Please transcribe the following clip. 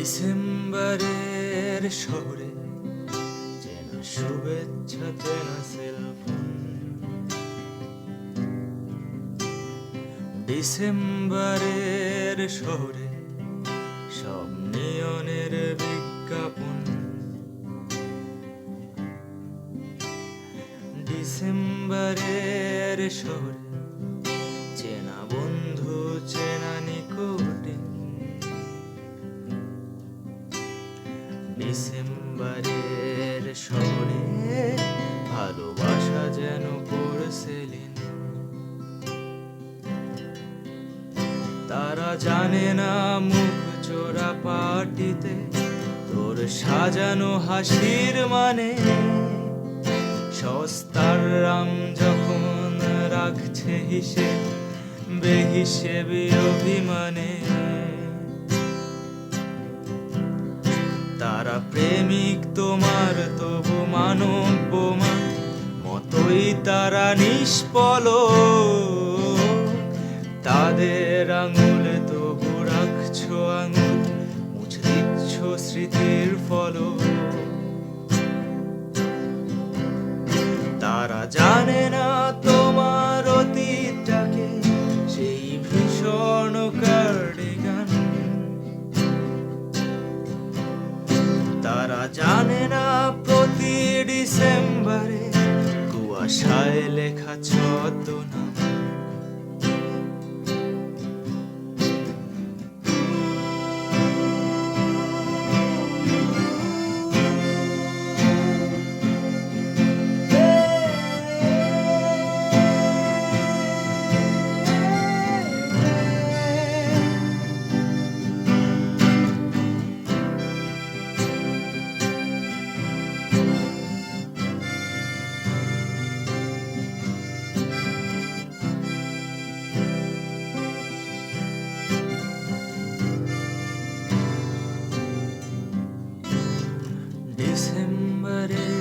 ডিসেম্বরের শহরে চেনা শুভেচ্ছা চেনা সেলফোন। ডিসেম্বরের শহরে সব নিয়নের বিজ্ঞাপন। ডিসেম্বরের শহরে ডিসেম্বরের শহরে ভালোবাসা যেন পড়ছেলেন তারা জানে না মুখ চোরা পাটিতে, তোর সাজানো হাসির মানে। সস্তার রাম যখন রাখছে হিসেব, বেহিসেবি অভিমানে। প্রেমিক তোমার, তবু মানব মতোই তারা নিষ্পল তাদের আঙুলে তবু রাখছো আঙুল মুছে দিচ্ছ স্মৃতির ফল। তারা জানে না ডিসেম্বরে কুয়াশায় লেখা ছদ্মনাম। December. is